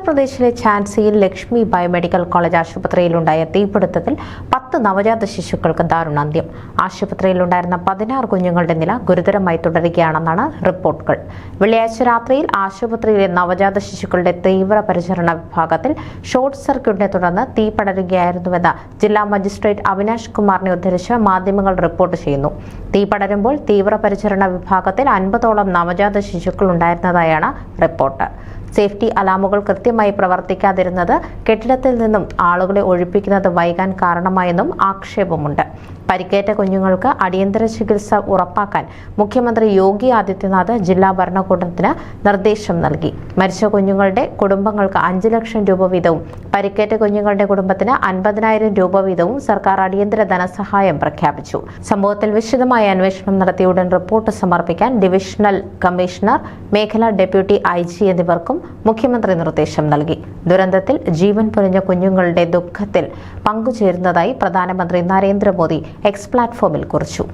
ഉത്തർപ്രദേശിലെ ഝാൻസിയിൽ Lakshmi biomedical college ആശുപത്രിയിലുണ്ടായ തീപിടുത്തത്തിൽ പത്ത് നവജാത ശിശുക്കൾക്ക് ദാരുണാന്ത്യം. ആശുപത്രിയിലുണ്ടായിരുന്ന പതിനാറ് കുഞ്ഞുങ്ങളുടെ നില ഗുരുതരമായി തുടരുകയാണെന്നാണ് റിപ്പോർട്ടുകൾ. വെള്ളിയാഴ്ച രാത്രിയിൽ ആശുപത്രിയിലെ നവജാത ശിശുക്കളുടെ തീവ്ര പരിചരണ വിഭാഗത്തിൽ ഷോർട്ട് സർക്യൂട്ടിനെ തുടർന്ന് തീ പടരുകയായിരുന്നുവെന്ന് ജില്ലാ മജിസ്ട്രേറ്റ് അവിനാഷ് കുമാറിനെ ഉദ്ധരിച്ച് മാധ്യമങ്ങൾ റിപ്പോർട്ട് ചെയ്യുന്നു. തീ പടരുമ്പോൾ തീവ്രപരിചരണ വിഭാഗത്തിൽ അൻപതോളം നവജാത ശിശുക്കൾ ഉണ്ടായിരുന്നതായാണ് റിപ്പോർട്ട്. സേഫ്റ്റി അലാമുകൾ കൃത്യമായി പ്രവർത്തിക്കാതിരുന്നത് കെട്ടിടത്തിൽ നിന്നും ആളുകളെ ഒഴിപ്പിക്കുന്നത് വൈകാൻ കാരണമായെന്നും ആക്ഷേപമുണ്ട്. പരിക്കേറ്റ കുഞ്ഞുങ്ങൾക്ക് അടിയന്തര ചികിത്സ ഉറപ്പാക്കാൻ മുഖ്യമന്ത്രി യോഗി ആദിത്യനാഥ് ജില്ലാ ഭരണകൂടത്തിന് നിർദ്ദേശം നൽകി. മരിച്ച കുഞ്ഞുങ്ങളുടെ കുടുംബങ്ങൾക്ക് അഞ്ച് ലക്ഷം രൂപ വീതവും പരിക്കേറ്റ കുഞ്ഞുങ്ങളുടെ കുടുംബത്തിന് അൻപതിനായിരം രൂപ വീതവും സർക്കാർ അടിയന്തര ധനസഹായം പ്രഖ്യാപിച്ചു. സംഭവത്തിൽ വിശദമായ അന്വേഷണം നടത്തിയ ഉടൻ റിപ്പോർട്ട് സമർപ്പിക്കാൻ ഡിവിഷണൽ കമ്മീഷണർ മേഖലാ ഡെപ്യൂട്ടി ഐ ജി എന്നിവർക്കും മുഖ്യമന്ത്രി നിർദ്ദേശം നൽകി. ദുരന്തത്തിൽ ജീവൻ പൊലിഞ്ഞ കുഞ്ഞുങ്ങളുടെ ദുഃഖത്തിൽ പങ്കുചേരുന്നതായി പ്രധാനമന്ത്രി നരേന്ദ്രമോദി എക്സ് പ്ലാറ്റ്ഫോമിൽ കുറിച്ചു.